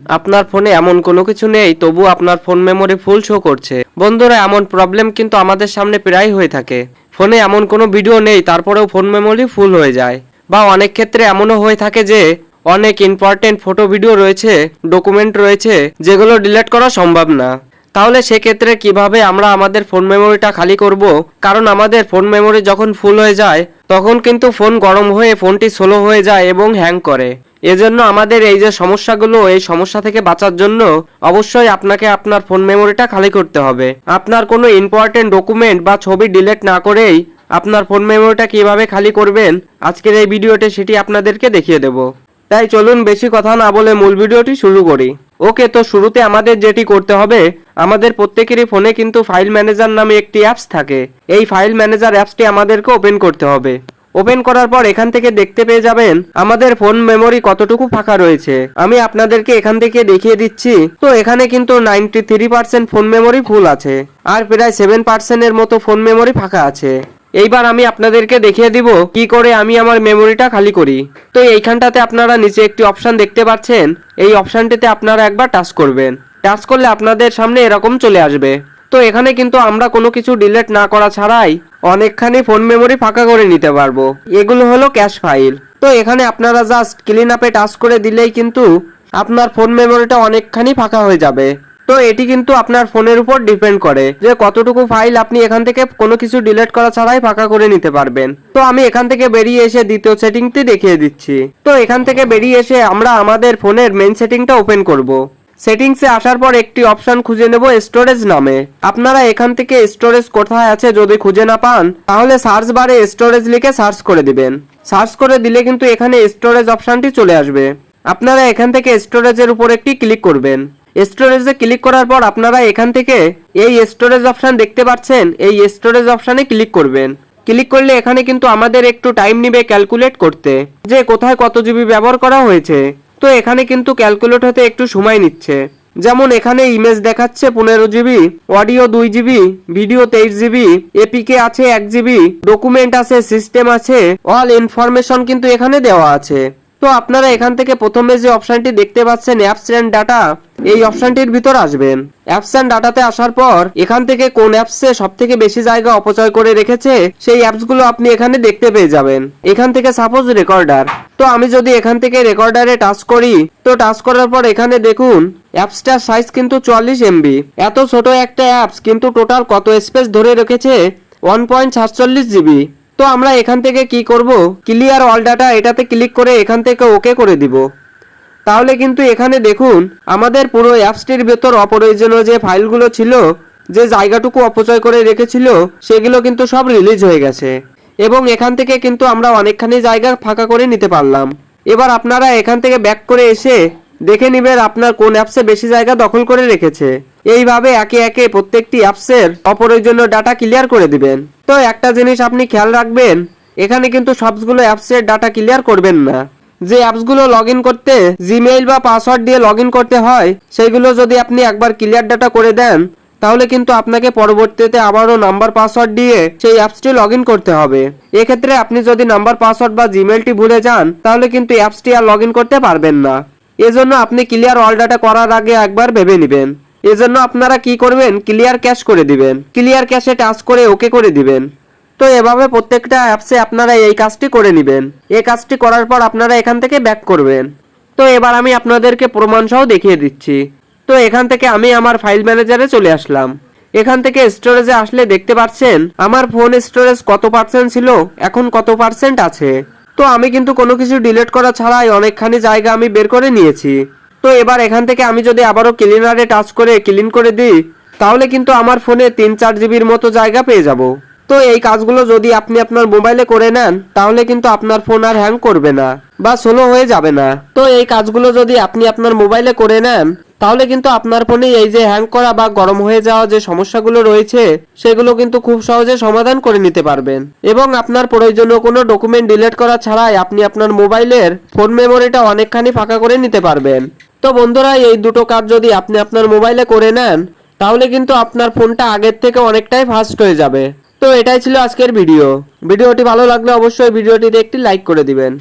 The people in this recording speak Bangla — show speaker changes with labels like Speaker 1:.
Speaker 1: আপনার ফোনে এমন কোনো কিছু নেই, তবু আপনার ফোন মেমোরি ফুল শো করছে। বন্ধুরা, এমন প্রবলেম কিন্তু আমাদের সামনে প্রায় হয়ে থাকে। ফোনে এমন কোনো ভিডিও নেই, তারপরেও ফোন মেমোরি ফুল হয়ে যায়। বা অনেক ক্ষেত্রে এমনও হয়ে থাকে যে, অনেক ইম্পর্টেন্ট ফটো ভিডিও রয়েছে ডকুমেন্ট রয়েছে, যেগুলো ডিলিট করা সম্ভব না। তাহলে সেক্ষেত্রে কীভাবে আমরা আমাদের ফোন মেমোরিটা খালি করব? কারণ আমাদের ফোন মেমোরি যখন ফুল হয়ে যায়, তখন কিন্তু ফোন গরম হয়ে ফোনটি স্লো হয়ে যায় এবং হ্যাং করে। এজন্য আমাদের এই যে সমস্যাগুলো, এই সমস্যা থেকে বাঁচার জন্য অবশ্যই আপনাকে আপনার ফোন মেমোরিটা খালি করতে হবে। আপনার কোনো ইম্পর্টেন্ট ডকুমেন্ট বা ছবি ডিলিট না করেই আপনার ফোন মেমোরিটা কীভাবে খালি করবেন, আজকের এই ভিডিওতে সেটি আপনাদেরকে দেখিয়ে দেব। তাই চলুন বেশি কথা না বলে মূল ভিডিওটি শুরু করি। ওকে, তো শুরুতে আমাদের যেটি করতে হবে, আমাদের প্রত্যেকেরই ফোনে কিন্তু ফাইল ম্যানেজার নামে একটি অ্যাপস থাকে। এই ফাইল ম্যানেজার অ্যাপসটি আমাদেরকে ওপেন করতে হবে। ওপেন করার পর এখান থেকে দেখতে পেয়ে যাবেন আমাদের ফোন মেমোরি কতটুকু ফাঁকা রয়েছে। আমি আপনাদেরকে এখান থেকে দেখিয়ে দিচ্ছি। তো এখানে কিন্তু ninety three percent phone memory full আছে। আর প্রায় সেভেন পার্সেন্টের মতো ফোন মেমোরি ফাঁকা আছে। এইবার আমি আপনাদেরকে দেখিয়ে দিব কি করে আমি আমার মেমোরিটা খালি করি। তো এইখানটাতে আপনারা নিচে একটি অপশন দেখতে পাচ্ছেন। এই অপশনটিতে আপনারা একবার টাচ করবেন। টাচ করলে আপনাদের সামনে এরকম চলে আসবে। তো এখানে কিন্তু আমরা কোনো কিছু ডিলিট না করা ছাড়াই অনেকখানি ফোন মেমোরি ফাঁকা করে নিতে পারব। এগুলো হলো ক্যাশ ফাইল তো এখানে আপনারা জাস্ট ক্লিন আপে টাচ করে দিলেই কিন্তু আপনার ফোন মেমোরিটা অনেকখানি ফাঁকা হয়ে যাবে। তো এটি কিন্তু আপনার ফোনের উপর ডিপেন্ড করে যে কতটুকু ফাইল আপনি এখান থেকে কোনো কিছু ডিলিট করা ছাড়াই ফাঁকা করে নিতে পারবেন। তো আমি এখান থেকে বেরিয়ে এসে দ্বিতীয় সেটিংটি দেখিয়ে দিচ্ছি। তো এখান থেকে বেরিয়ে এসে আমরা আমাদের ফোনের মেন সেটিংটা ওপেন করব। সেটিংসে আসার পর একটি অপশন খুঁজে নেব স্টোরেজ নামে। আপনারা এখান থেকে স্টোরেজ কোথায় আছে যদি খুঁজে না পান, তাহলে সার্চ বারে স্টোরেজ লিখে সার্চ করে দিবেন। সার্চ করে দিলে কিন্তু এখানে স্টোরেজ অপশনটি চলে আসবে। আপনারা এখান থেকে স্টোরেজের উপর একটি ক্লিক করবেন। স্টোরেজে ক্লিক করার পর আপনারা এখান থেকে এই স্টোরেজ অপশন দেখতে পাচ্ছেন, এই স্টোরেজ অপশনে ক্লিক করবেন। ক্লিক করলে এখানে কিন্তু আমাদের একটু টাইম নিবে ক্যালকুলেট করতে। যে কোথায় কত জিবি ব্যবহার করা হয়েছে। তো এখানে কিন্তু ক্যালকুলেট হতে একটু সময় নিচ্ছে। যেমন এখানে ইমেজ দেখাচ্ছে পনেরো জিবি অডিও দুই জিবি ভিডিও তেইশ জিবি এপিকে আছে এক জিবি ডকুমেন্ট আছে সিস্টেম আছে অল ইনফরমেশন কিন্তু এখানে দেওয়া আছে। তো আপনারা এখান থেকে প্রথমে যে অপশনটি দেখতে পাচ্ছেন অ্যাপস অ্যান্ড ডাটা এই অপশনটির ভিতর আসবেন। অ্যাপস অ্যান্ড ডাটাতে আসার পর এখান থেকে কোন অ্যাপসে সব থেকে বেশি জায়গা অপচয় করে রেখেছে, সেই অ্যাপসগুলো আপনি এখানে দেখতে পেয়ে যাবেন। এখান থেকে সাপোজ রেকর্ডার তো আমি যদি এখান থেকে রেকর্ডারে টাচ করি, তো টাচ করার পর এখানে দেখুন অ্যাপসটার সাইজ কিন্তু চুয়াল্লিশ এমবি এত ছোট একটা অ্যাপস কিন্তু টোটাল কত স্পেস ধরে রেখেছে? ওয়ান পয়েন্ট সাতচল্লিশ জিবি তো আমরা এখান থেকে কি করব? ক্লিয়ার অল ডাটা এটাতে ক্লিক করে এখান থেকে ওকে করে দিব। তাহলে কিন্তু এখানে দেখুন, আমাদের পুরো অ্যাপসটির ভেতর অপ্রয়োজনীয় যে ফাইলগুলো ছিল, যে জায়গাটুকু অপচয় করে রেখেছিল, সেগুলো কিন্তু সব রিলিজ হয়ে গেছে। এবং এখান থেকে কিন্তু আমরা অনেকখানি জায়গা ফাঁকা করে নিতে পারলাম। এবার আপনারা এখান থেকে ব্যাক করে এসে দেখে নেবেন আপনার কোন অ্যাপসে বেশি জায়গা দখল করে রেখেছে। এইভাবে একে একে প্রত্যেকটি অ্যাপসের অপ্রয়োজনীয় ডাটা ক্লিয়ার করে দিবেন। তো একটা জিনিস আপনি খেয়াল রাখবেন, এখানে কিন্তু সবগুলো অ্যাপসের ডাটা ক্লিয়ার করবেন না। যে অ্যাপসগুলো লগ করতে জিমেইল বা পাসওয়ার্ড দিয়ে লগ করতে হয় সেইগুলো যদি আপনি একবার ক্লিয়ার ডাটা করে দেন তাহলে কিন্তু আপনাকে পরবর্তীতে আবারও নাম্বার পাসওয়ার্ড দিয়ে সেই অ্যাপসটি লগ করতে হবে। এক্ষেত্রে আপনি যদি নাম্বার পাসওয়ার্ড বা জিমেলটি ভুলে যান, তাহলে কিন্তু অ্যাপসটি আর লগ করতে পারবেন না। এজন্য আপনি ক্লিয়ার অল ডাটা করার আগে একবার ভেবে নেবেন। এজন্য আপনারা কি করবেন? ক্লিয়ার ক্যাশ করে দিবেন। ক্লিয়ার ক্যাশে টাচ করে ওকে করে দিবেন। তো এভাবে প্রত্যেকটা অ্যাপসে আপনারা এই কাজটি করে নেবেন। এই কাজটি করার পর আপনারা এখান থেকে ব্যাক করবেন। তো এবার আমি আপনাদেরকে প্রমাণ সহ দেখিয়ে দিচ্ছি। তো এখান থেকে আমি আমার ফাইল ম্যানেজারে চলে আসলাম। এখান থেকে স্টোরেজে আসলে দেখতে পাচ্ছেন, আমার ফোন স্টোরেজ কত পার্সেন্ট ছিল? এখন কত পার্সেন্ট আছে? তো আমি কিন্তু কোনো কিছু ডিলিট করা ছাড়াই অনেকখানি জায়গা আমি বের করে নিয়েছি। তো এবার এখান থেকে আমি যদি আবারও ক্লিনারে টাচ করে ক্লিন করে দিই, তাহলে কিন্তু আমার ফোনে তিন চার জিবির মতো জায়গা পেয়ে যাব। তো এই কাজগুলো যদি আপনি আপনার মোবাইলে করে নেন, তাহলে কিন্তু আপনার ফোন আর হ্যাং করবে না, বা স্লো হয়ে যাবে না। তো এই কাজগুলো যদি আপনি আপনার মোবাইলে করে নেন তাহলে কিন্তু আপনার ফোনে এই যে হ্যাং করা বা গরম হয়ে যাওয়া যে সমস্যাগুলো রয়েছে, সেগুলো কিন্তু খুব সহজে সমাধান করে নিতে পারবেন। এবং আপনার প্রয়োজনীয় কোনো ডকুমেন্ট ডিলিট করা ছাড়াই আপনি আপনার মোবাইলের ফোন মেমোরিটা অনেকখানি ফাঁকা করে নিতে পারবেন। তো বন্ধুরা, এই দুটো কাজ যদি আপনি আপনার মোবাইলে করে নেন, তাহলে কিন্তু আপনার ফোনটা আগের থেকে অনেকটাই ফাস্ট হয়ে যাবে। তো এটাই ছিল আজকের ভিডিও ভিডিওটি ভালো লাগলে অবশ্যই ভিডিওটিতে একটি লাইক করে দিবেন।